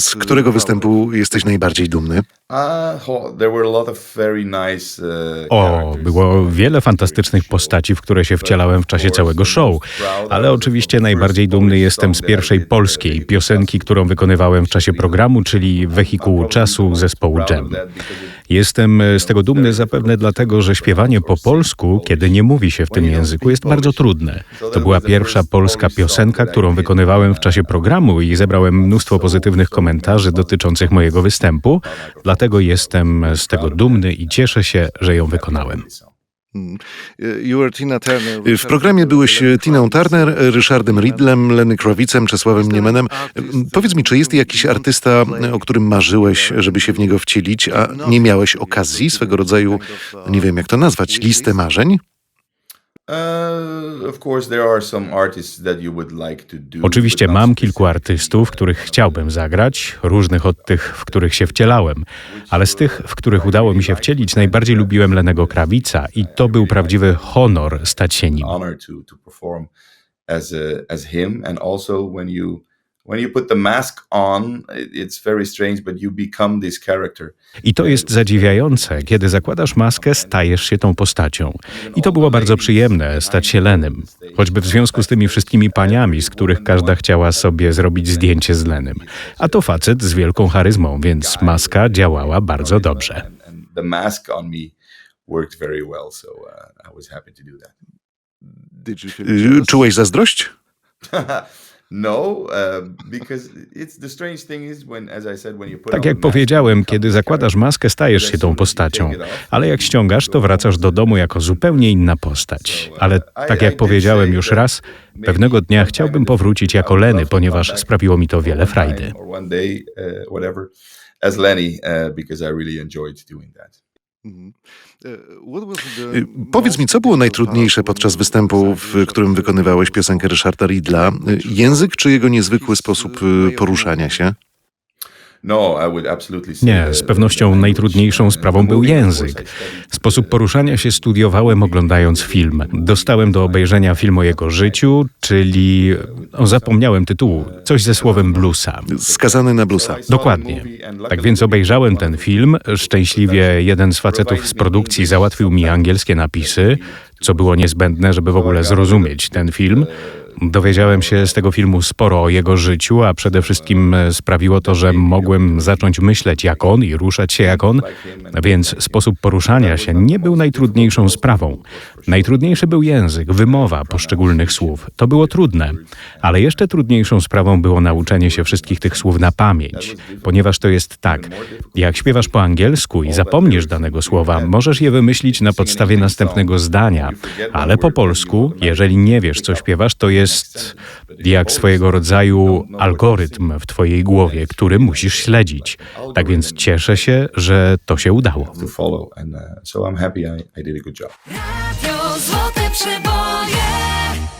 Z którego występu jesteś najbardziej dumny? O, było wiele fantastycznych postaci, w które się wcielałem w czasie całego show, ale oczywiście najbardziej dumny jestem z pierwszej polskiej piosenki, którą wykonywałem w czasie programu, czyli Wehikułu Czasu zespołu Jam. Jestem z tego dumny zapewne dlatego, że śpiewanie po polsku, kiedy nie mówi się w tym języku, jest bardzo trudne. To była pierwsza polska piosenka, którą wykonywałem w czasie programu i zebrałem mnóstwo pozytywnych komentarzy dotyczących mojego występu, dlatego jestem z tego dumny i cieszę się, że ją wykonałem. Mm. W programie byłeś Tiną Turner, Ryszardem Riddlem, Lenny Kravicem, Czesławem Niemanem. Powiedz mi, czy jest jakiś artysta, o którym marzyłeś, żeby się w niego wcielić, a nie miałeś okazji, swego rodzaju, nie wiem jak to nazwać, listę marzeń? Oczywiście mam kilku artystów, których chciałbym zagrać, różnych od tych, w których się wcielałem, ale z tych, w których udało mi się wcielić, najbardziej lubiłem Lenego Krawica i to był prawdziwy honor stać się nim. I to jest zadziwiające. Kiedy zakładasz maskę, stajesz się tą postacią. I to było bardzo przyjemne, stać się Lenem. Choćby w związku z tymi wszystkimi paniami, z których każda chciała sobie zrobić zdjęcie z Lenem. A to facet z wielką charyzmą, więc maska działała bardzo dobrze. Czułeś zazdrość? No, tak jak powiedziałem, kiedy zakładasz maskę, stajesz się tą postacią, ale jak ściągasz, to wracasz do domu jako zupełnie inna postać. Ale tak jak powiedziałem już raz, pewnego dnia chciałbym powrócić jako Leny, ponieważ sprawiło mi to wiele frajdy. Powiedz mi, co było najtrudniejsze podczas występu, w którym wykonywałeś piosenkę Ryszarda Ridla? Język czy jego niezwykły sposób poruszania się? Nie, z pewnością najtrudniejszą sprawą był język. Sposób poruszania się studiowałem oglądając film. Dostałem do obejrzenia film o jego życiu, czyli. O, zapomniałem tytułu. Coś ze słowem bluesa. Skazany na bluesa. Dokładnie. Tak więc obejrzałem ten film. Szczęśliwie jeden z facetów z produkcji załatwił mi angielskie napisy, co było niezbędne, żeby w ogóle zrozumieć ten film. Dowiedziałem się z tego filmu sporo o jego życiu, a przede wszystkim sprawiło to, że mogłem zacząć myśleć jak on i ruszać się jak on, więc sposób poruszania się nie był najtrudniejszą sprawą. Najtrudniejszy był język, wymowa poszczególnych słów. To było trudne, ale jeszcze trudniejszą sprawą było nauczenie się wszystkich tych słów na pamięć, ponieważ to jest tak, jak śpiewasz po angielsku i zapomnisz danego słowa, możesz je wymyślić na podstawie następnego zdania, ale po polsku, jeżeli nie wiesz, co śpiewasz, to jest jest jak swojego rodzaju algorytm w Twojej głowie, który musisz śledzić. Tak więc cieszę się, że to się udało. Radio Złote Przeboje.